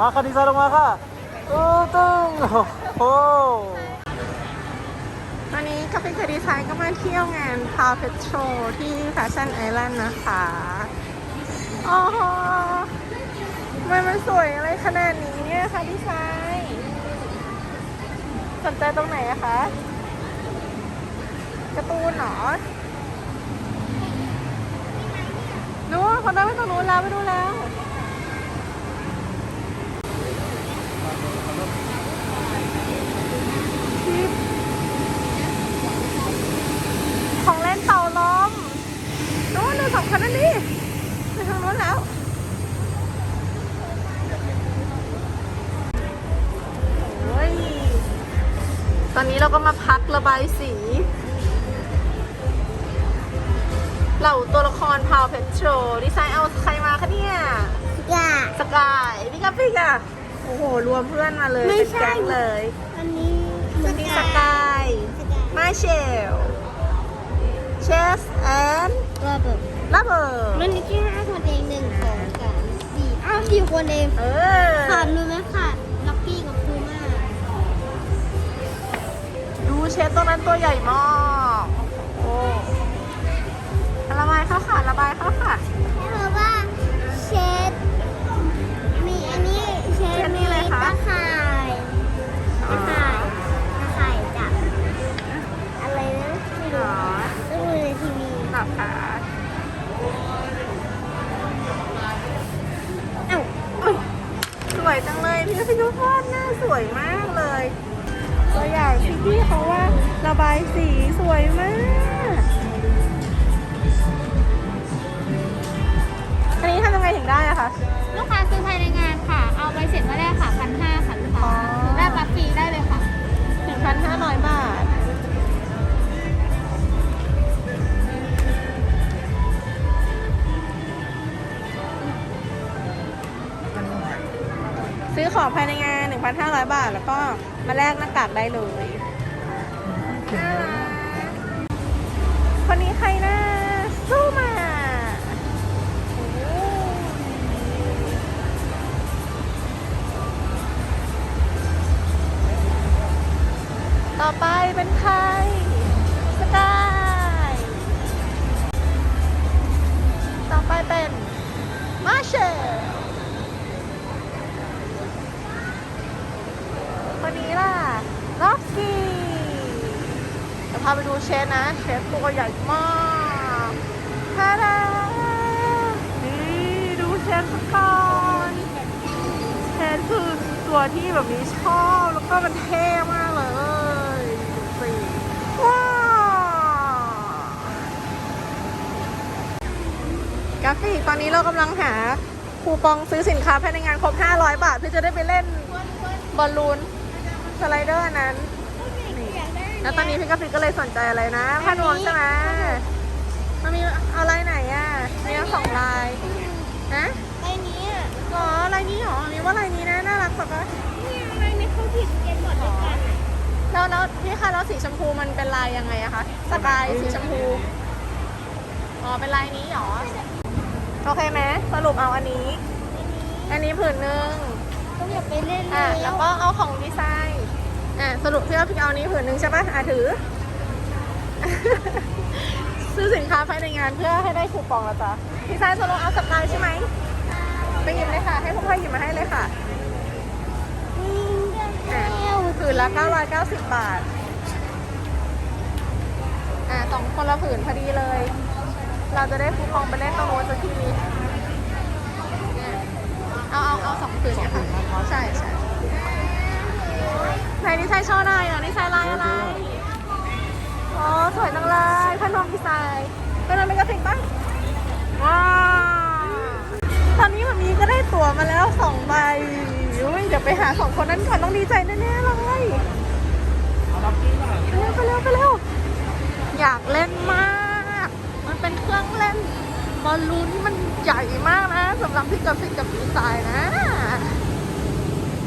มาค่ะดีไซน์ลงมาค่ะตู้ตึ้งโอ้โหวันนี้ก็เป็นคดีไซน์ก็มาเที่ยวงานพาวเพชโชที่แฟชั่นไอแลนด์นะคะโอ้โหทำไมมันสวยอะไรขนาดนี้เนี่ยคะดีไซน์สนใจตรงไหนอะคะการ์ตูนเหรอนู้นคนนั้นไปตรงนู้นแล้วไปดูแล้ว ของเล่นเต่าลม นู้นดูสองคนนั่นดิไปทางนู้นแล้วโอ้ยตอนนี้เราก็มาพักระบายสี เหล่าตัวละครพาวเพชโชดีไซน์เอาใครมาคะเนี่ยอย่าสกายนี่กับพี่อะโอ้โห รวมเพื่อนมาเลยไม่เป็นใช่แก๊งเลย อันนี้คุณพี่สกาย มาเชล เชสแอนระเบิดระเบิดมันมีแค่ห้าคนเองหนึ่งสองสามสี่อ้าวสี่คนเองเออขาดรู้ไหมขาดล็อกกี้กับคูม่าดูเชสตัวนั้นตัวใหญ่มาก ก็เลยพี่พิยุทอดหน้าสวยมากเลยตัวอย่างที่พี่เขาว่าระบายสีสวยมาก อของภายในงาน 1,500 บาท แล้วก็มาแลกหน้ากากได้เลยน่ารักคนนี้ใครนะสู้มา ดูเชฟนะ เชฟตัวใหญ่มากทาดานี่ดูเชฟสก่อนเชฟคือตัวที่แบบนี้ชอบแล้วก็มันเท่มากเลยดูสิว้าวกราฟิกตอนนี้เรากำลังหาคูปองซื้อสินค้าภายในงานครบ 500 บาท เพื่อจะได้ไปเล่นบอลลูนสไลเดอร์นั้น แล้วตอนนี้พี่กาฟิกก็เลยสนใจอะไรนะผ้านวมใช่ไหมมันมีเอาลายไหนอะมีทั้งสองลายนะไอ้นี้อะหรอลายนี้หรอมีว่าลายนี้นะน่ารักแบบว่าเนี่ยอะไรไม่เขาผิดกันหมดด้วยกันอะแล้วแล้วพี่คะแล้วสีชมพูมันเป็นลายยังไงอะคะสกายสีชมพูอ๋อเป็นลายนี้หรอโอเคไหมสรุปเอาอันนี้ อันนี้ผืนหนึ่งต้องอย่าไปเล่นเลอะยแล้วก็เอาของดีไซน์ อะสรุปพี่ว่าพี่เอานี้ผืนหนึ่งใช่ปะอะถือ ซื้อสินค้าภายในงานเพื่อให้ได้คูปองละจ้ะดีไซน์สรุปเอาสกายใช่ไหมไปหยิบเลยค่ะ ให้พวกพ่อหยิบมาให้เลยค่ะอะผืนละ 990 บาท อะสองคนละผืนพอดีเลย เราจะได้คูปองไปเล่นตรงโน้นสักทีเนี่ยเอาเอาเอาสองผืนเนี่ยค่ะใช่ใช่ ไหนดีไซน์โชว์หน่อยอะดีไซน์ลายอะไรอ๋อสวยจังเลยพันมดีไซน์พนมเป็นกระถิ่งปะว้าวตอนนี้แบบนี้ก็ได้ตั๋วมาแล้วสองใบอุ้ยเดี๋ยวไปหาสองคนนั้นก่อนต้องดีใจแน่ๆเลยไปเร็วไปเร็วไปเร็วอยากเล่นมาก มันเป็นเครื่องเล่นบอลลูนที่มันใหญ่มากนะสำหรับพี่กราฟิกกับดีไซน์นะ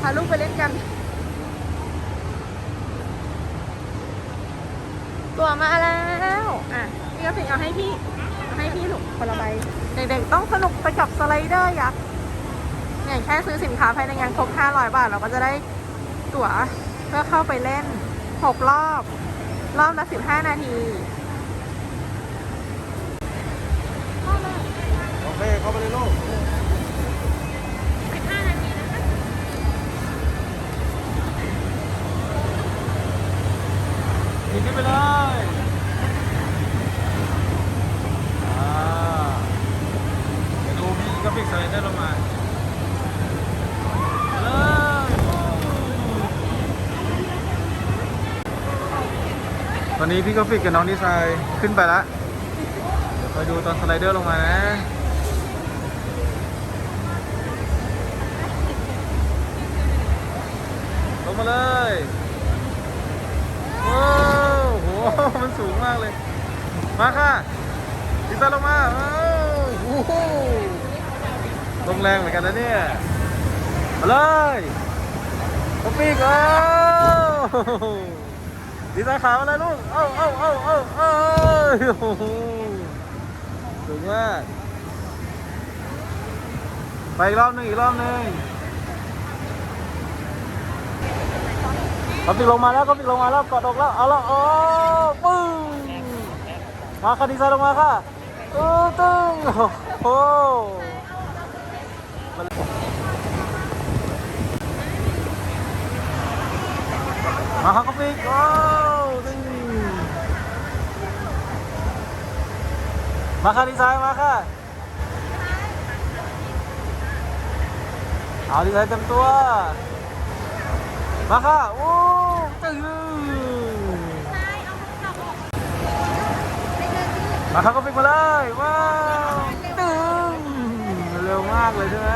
พาลูกไปเล่นกัน ตัวมาแล้วอะพี่กราฟิกเอาให้พี่เอาให้พี่ถูกคนละใบเด็กๆต้องสนุกไปกับสไลเดอร์ยักษ์เนี่ยแค่ซื้อสินค้าภายในงานครบ 500 บาท เราก็จะได้ตั๋วเพื่อเข้าไปเล่น 6 รอบ รอบละ 15 นาทีโอเคเข้าไปเลยลูก ขึ้นไปเลยอ่าเดี๋ยวดูพี่ก็ฟิกสไลเดอร์ลงมาตอนนี้พี่ก็ฟิกกับน้องดีไซน์ขึ้นไปแล้วไปดูตอนสไลเดอร์ลงมานะลงมาเลย หมันสูงมากเลย มาค่ะดีไซน์ลงมาอ้าวโอ้โหลงแรงเหมือนกันนะเนี่ยมาเลยป๊อปปี้กเอ้าวดีไซน์ขามาเลยลูก เอ้าเอ้าเอ้าเอ้าเอ้าโอ้โหสูงมาก ไปอีกรอบหนึ่งอีกรอบหนึ่ง ก็ปิดลงมาแล้วก็ปิดลงมาแล้วกอดอกแล้วเอาล้วโอ้ปึ้งมาค่ะดีไซน์ลงมาค่ะตึ้งตึ้งโอ้มาค่ะก็ปิดโอ้ตึ้งมาค่ะดีไซน์มาค่ะเอาดีไซน์เต็มตัว มาค่ะ โอ้ตึงมาครับก็ฟิกมาเลย ว้าวตึงเร็วมากเลยใช่ไหม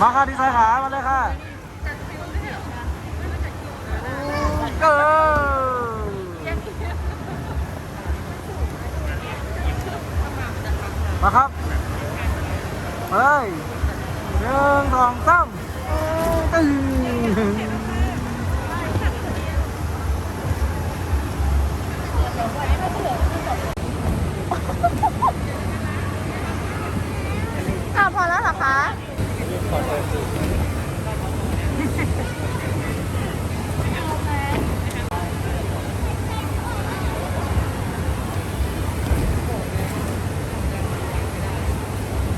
มาค่ะดีไซน์ขา มาเลยค่ะเออมาครับ มาเลยหนึ่งสองสาม อะพอแล้วเหรอคะ